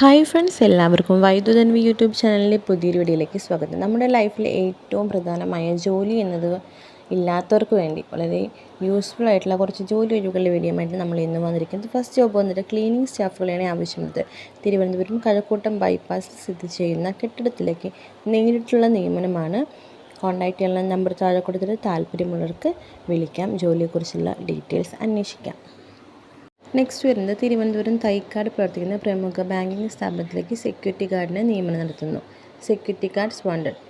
Hi friends എല്ലാവർക്കും വൈദ്യുതൻവി YouTube ചാനലിലെ പുതിയൊരു വീഡിയോയിലേക്ക് സ്വാഗതം. നമ്മുടെ ലൈഫിലെ ഏറ്റവും പ്രധാനമായ ജോലി എന്നത് ഇല്ലാത്തവർക്ക് വേണ്ടി വളരെ യൂസ്ഫുൾ ആയിട്ടുള്ള കുറച്ച് ജോലി ഒഴിവുകളുടെ വീഡിയോ ആയിട്ട് നമ്മൾ ഇന്ന് വന്നിരിക്കുന്നത്. ഫസ്റ്റ് ജോബ് വന്നിട്ട് ക്ലീനിങ് സ്റ്റാഫുകളെയാണ് ആവശ്യമുള്ളത്. തിരുവനന്തപുരം കഴക്കൂട്ടം ബൈപ്പാസിൽ സ്ഥിതി ചെയ്യുന്ന കെട്ടിടത്തിലേക്ക് നേരിട്ടുള്ള നിയമനമാണ്. കോൺടാക്ട് ചെയ്യാനുള്ള നമ്പർ താഴെ കൊടുത്തിട്ട് താല്പര്യമുള്ളവർക്ക് വിളിക്കാം. ജോലിയെക്കുറിച്ചുള്ള ഡീറ്റെയിൽസ് അന്വേഷിക്കാം. നെക്സ്റ്റ് വരുന്നത് തിരുവനന്തപുരം തൈക്കാട് പ്രവർത്തിക്കുന്ന പ്രമുഖ ബാങ്കിംഗ് സ്ഥാപനത്തിലേക്ക് സെക്യൂരിറ്റി ഗാർഡിനെ നിയമനം നടത്തുന്നു. സെക്യൂരിറ്റി ഗാർഡ്സ് വാണ്ടഡ്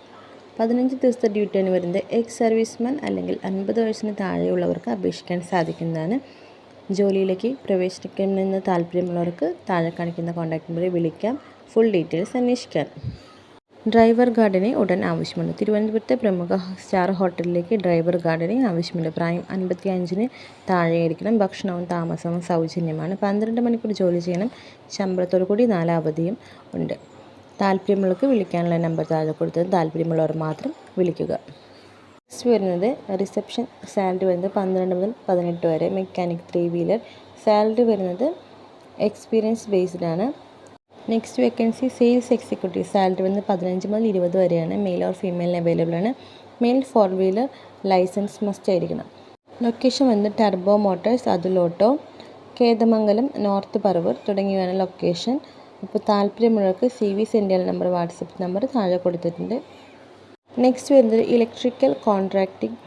പതിനഞ്ച് ദിവസത്തെ ഡ്യൂട്ടിയാണ് വരുന്നത്. എക്സ് സർവീസ്മാൻ അല്ലെങ്കിൽ അൻപത് വയസ്സിന് താഴെയുള്ളവർക്ക് അപേക്ഷിക്കാൻ സാധിക്കുന്നതാണ്. ജോലിയിലേക്ക് പ്രവേശിക്കണമെന്ന് താല്പര്യമുള്ളവർക്ക് താഴെ കാണിക്കുന്ന കോൺടാക്ട് നമ്പറിൽ വിളിക്കാം. ഫുൾ ഡീറ്റെയിൽസ് അന്വേഷിക്കാൻ ഡ്രൈവർ ഗാർഡിനെ ഉടൻ ആവശ്യമുണ്ട്. തിരുവനന്തപുരത്തെ പ്രമുഖ സ്റ്റാർ ഹോട്ടലിലേക്ക് ഡ്രൈവർ ഗാർഡിനെ ആവശ്യമുണ്ട്. പ്രായം അൻപത്തി അഞ്ചിന് താഴെയായിരിക്കണം. ഭക്ഷണവും താമസവും സൗജന്യമാണ്. പന്ത്രണ്ട് മണിക്കൂർ ജോലി ചെയ്യണം. ശമ്പളത്തോടു കൂടി നാല് അവധിയും ഉണ്ട്. താല്പര്യമുള്ളവർക്ക് വിളിക്കാനുള്ള നമ്പർ താഴെ കൊടുത്തത് താല്പര്യമുള്ളവർ മാത്രം വിളിക്കുക. നെക്സ്റ്റ് വരുന്നത് റിസപ്ഷൻ സാലറി വരുന്നത് പന്ത്രണ്ട് മുതൽ പതിനെട്ട് വരെ. Mechanic three wheeler. സാലറി വരുന്നത് എക്സ്പീരിയൻസ് ബേസ്ഡ് ആണ്. Next vacancy sales executive salary വന്ന് പതിനഞ്ച് മുതൽ ഇരുപത് വരെയാണ്. മെയിൽ ഓർ ഫീമെയിലിന് അവൈലബിൾ ആണ്. Male four wheeler licence must ആയിരിക്കണം. ലൊക്കേഷൻ വന്ന് ടർബോ മോട്ടോഴ്സ് അതുലോട്ടോ കേതമംഗലം നോർത്ത് പറവൂർ തുടങ്ങിയവയാണ് ലൊക്കേഷൻ അപ്പോൾ താല്പര്യമുള്ളവർക്ക് സി വി സെൻഡിയൽ നമ്പർ വാട്സപ്പ് നമ്പർ താഴെ കൊടുത്തിട്ടുണ്ട്. നെക്സ്റ്റ് വരുന്നത് electrical contracting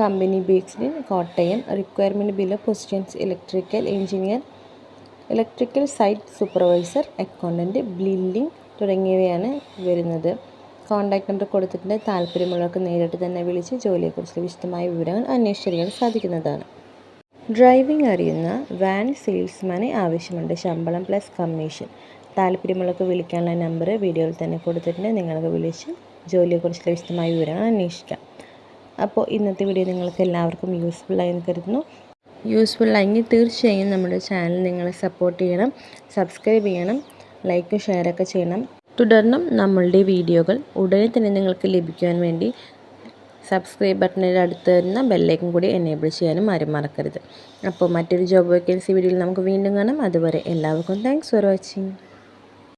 company based Kottayam requirement bill positions electrical engineer electrical site supervisor accountant billing തുടങ്ങിയവയാണ് വരുന്നത്. കോൺടാക്ട് നമ്പർ കൊടുത്തിട്ടുണ്ട്. താല്പര്യമുള്ളവർക്ക് നേരിട്ട് തന്നെ വിളിച്ച് ജോലിയെക്കുറിച്ചുള്ള വിശദമായ വിവരങ്ങൾ അന്വേഷിച്ചറിയാൻ സാധിക്കുന്നതാണ്. ഡ്രൈവിംഗ് അറിയുന്ന വാൻ സെയിൽസ്മാനെ ആവശ്യമുണ്ട് ശമ്പളം പ്ലസ് കമ്മീഷൻ താല്പര്യമുള്ളവർക്ക് വിളിക്കാനുള്ള നമ്പർ വീഡിയോയിൽ തന്നെ കൊടുത്തിട്ടുണ്ട്. നിങ്ങൾക്ക് വിളിച്ച് ജോലിയെക്കുറിച്ചുള്ള വിശദമായ വിവരങ്ങൾ അന്വേഷിക്കാം. അപ്പോൾ ഇന്നത്തെ വീഡിയോ നിങ്ങൾക്ക് എല്ലാവർക്കും യൂസ്ഫുള്ളായി എന്ന് കരുതുന്നു. യൂസ്ഫുൾ ആയെങ്കിൽ തീർച്ചയായും നമ്മുടെ ചാനൽ നിങ്ങൾ സപ്പോർട്ട് ചെയ്യണം സബ്സ്ക്രൈബ് ചെയ്യണം ലൈക്കും ഷെയറൊക്കെ ചെയ്യണം. തുടർന്നും നമ്മളുടെ വീഡിയോകൾ ഉടനെ തന്നെ നിങ്ങൾക്ക് ലഭിക്കുവാൻ വേണ്ടി സബ്സ്ക്രൈബ് ബട്ടണിന്റെ അടുത്ത് വരുന്ന ബെല്ലൈക്കും കൂടി എനേബിൾ ചെയ്യാനും ആരും മറക്കരുത്. അപ്പോൾ മറ്റൊരു ജോബ് വേക്കൻസി വീഡിയോയിൽ നമുക്ക് വീണ്ടും കാണാം. അതുവരെ എല്ലാവർക്കും താങ്ക്സ് ഫോർ വാച്ചിങ്